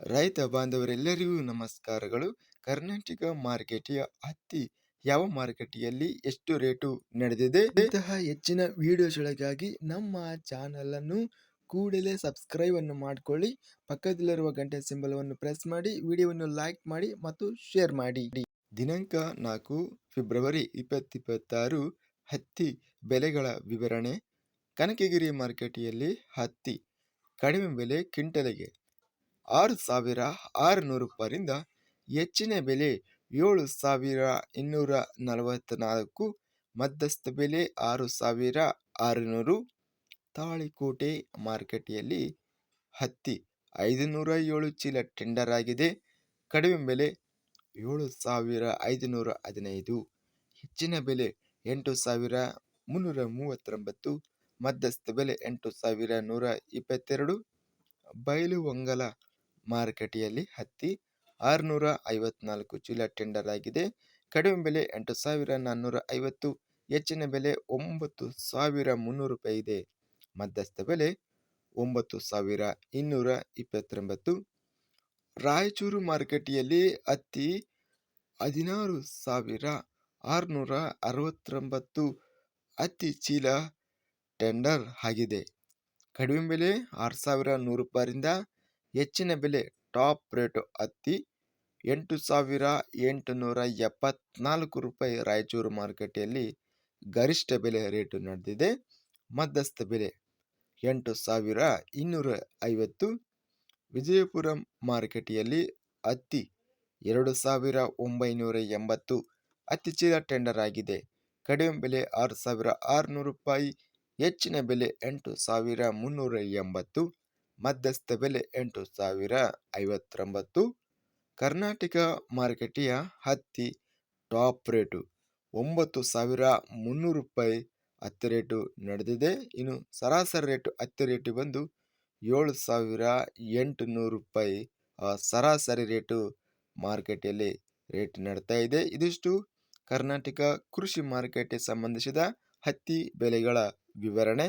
ರೈತ ಬಾಂಧವರೆಲ್ಲರಿಗೂ ನಮಸ್ಕಾರಗಳು. ಕರ್ನಾಟಕ ಮಾರುಕಟ್ಟೆಯ ಹತ್ತಿ ಯಾವ ಮಾರುಕಟ್ಟೆಯಲ್ಲಿ ಎಷ್ಟು ರೇಟು ನಡೆದಿದೆ? ಇಂತಹ ಹೆಚ್ಚಿನ ವಿಡಿಯೋಸ್ಗಳಿಗಾಗಿ ನಮ್ಮ ಚಾನಲ್ ಅನ್ನು ಕೂಡಲೇ ಸಬ್ಸ್ಕ್ರೈಬ್ ಅನ್ನು ಮಾಡಿಕೊಳ್ಳಿ. ಪಕ್ಕದಲ್ಲಿರುವ ಗಂಟೆ ಸಿಂಬಲವನ್ನು ಪ್ರೆಸ್ ಮಾಡಿ, ವಿಡಿಯೋವನ್ನು ಲೈಕ್ ಮಾಡಿ ಮತ್ತು ಶೇರ್ ಮಾಡಿ. ದಿನಾಂಕ ನಾಲ್ಕು ಫೆಬ್ರವರಿ ಇಪ್ಪತ್ತಿಪ್ಪತ್ತಾರು, ಹತ್ತಿ ಬೆಲೆಗಳ ವಿವರಣೆ. ಕನಕಗಿರಿ ಮಾರುಕಟ್ಟೆಯಲ್ಲಿ ಹತ್ತಿ ಕಡಿಮೆ ಬೆಲೆ, ಕ್ವಿಂಟಲಿಗೆ ಆರು ಸಾವಿರ ಆರುನೂರು ರೂಪಾಯಿಂದ ಹೆಚ್ಚಿನ ಬೆಲೆ ಏಳು ಸಾವಿರ ಇನ್ನೂರ ನಲವತ್ತ್ನಾಲ್ಕು, ಮಧ್ಯಸ್ಥ ಬೆಲೆ ಆರು ಸಾವಿರ ಆರುನೂರು, ತಾಳಿಕೋಟೆ ಮಾರುಕಟ್ಟೆಯಲ್ಲಿ ಹತ್ತಿ ಐದುನೂರ ಏಳು ಚೀಲ ಟೆಂಡರ್ ಆಗಿದೆ. ಕಡಿಮೆ ಬೆಲೆ ಏಳು ಸಾವಿರ ಐದುನೂರ ಹದಿನೈದು, ಹೆಚ್ಚಿನ ಬೆಲೆ ಎಂಟು ಸಾವಿರ ಮುನ್ನೂರ ಮೂವತ್ತೊಂಬತ್ತು, ಮಧ್ಯಸ್ಥ ಬೆಲೆ ಎಂಟು ಸಾವಿರ ನೂರ ಇಪ್ಪತ್ತೆರಡು ಬೈಲುಹೊಂಗಲ ಮಾರುಕಟ್ಟೆಯಲ್ಲಿ ಹತ್ತಿ ಆರುನೂರ ಐವತ್ನಾಲ್ಕು ಚೀಲ ಟೆಂಡರ್ ಆಗಿದೆ. ಕಡಿಮೆ ಬೆಲೆ ಎಂಟು ಸಾವಿರ ನಾನ್ನೂರ ಐವತ್ತು ಹೆಚ್ಚಿನ ಬೆಲೆ ಒಂಬತ್ತು ಸಾವಿರ ಮುನ್ನೂರು ರೂಪಾಯಿ ಇದೆ. ಮಧ್ಯಸ್ಥ ಬೆಲೆ ಒಂಬತ್ತು ಸಾವಿರ ಇನ್ನೂರ ಇಪ್ಪತ್ತೊಂಬತ್ತು ರಾಯಚೂರು ಮಾರುಕಟ್ಟೆಯಲ್ಲಿ ಹತ್ತಿ ಹದಿನಾರು ಸಾವಿರ ಆರುನೂರ ಅರವತ್ತೊಂಬತ್ತು ಹತ್ತಿ ಚೀಲ ಟೆಂಡರ್ ಆಗಿದೆ. ಕಡಿಮೆ ಬೆಲೆ ಆರು ಸಾವಿರ ನೂರು ರೂಪಾಯಿಂದ ಹೆಚ್ಚಿನ ಬೆಲೆ ಟಾಪ್ ರೇಟು ಹತ್ತಿ ಎಂಟು ಸಾವಿರ ಎಂಟುನೂರ ಎಪ್ಪತ್ನಾಲ್ಕು ರೂಪಾಯಿ ರಾಯಚೂರು ಮಾರುಕಟ್ಟೆಯಲ್ಲಿ ಗರಿಷ್ಠ ಬೆಲೆ ರೇಟು ನಡೆದಿದೆ. ಮಧ್ಯಸ್ಥ ಬೆಲೆ ಎಂಟು ಸಾವಿರ ಇನ್ನೂರ ಐವತ್ತು. ವಿಜಯಪುರ ಮಾರುಕಟ್ಟೆಯಲ್ಲಿ ಹತ್ತಿ ಎರಡು ಸಾವಿರ ಒಂಬೈನೂರ ಎಂಬತ್ತು. ಹತ್ತಿ ಚೀಲ ಟೆಂಡರ್ ಆಗಿದೆ. ಕಡಿಮೆ ಬೆಲೆ ಆರು ಸಾವಿರ ಆರುನೂರು ರೂಪಾಯಿ, ಹೆಚ್ಚಿನ ಬೆಲೆ ಎಂಟು ಸಾವಿರ ಮುನ್ನೂರ ಎಂಬತ್ತು. ಮಧ್ಯಸ್ಥ ಬೆಲೆ ಎಂಟು ಸಾವಿರ ಐವತ್ತೊಂಬತ್ತು. ಕರ್ನಾಟಕ ಮಾರುಕಟ್ಟೆಯ ಹತ್ತಿ ಟಾಪ್ ರೇಟು ಒಂಬತ್ತು ಸಾವಿರ ಮುನ್ನೂರು ರೂಪಾಯಿ ಹತ್ತಿ ರೇಟು ನಡೆದಿದೆ. ಇನ್ನು ಸರಾಸರಿ ರೇಟು ಹತ್ತಿ ರೇಟು ಬಂದು ಏಳು ಸಾವಿರ ಎಂಟು ನೂರು ರೂಪಾಯಿ ಸರಾಸರಿ ರೇಟು ಮಾರುಕಟ್ಟೆಯಲ್ಲಿ ರೇಟ್ ನಡ್ತಾ ಇದೆ. ಇದಿಷ್ಟು ಕರ್ನಾಟಕ ಕೃಷಿ ಮಾರುಕಟ್ಟೆ ಸಂಬಂಧಿಸಿದ ಹತ್ತಿ ಬೆಲೆಗಳ ವಿವರಣೆ.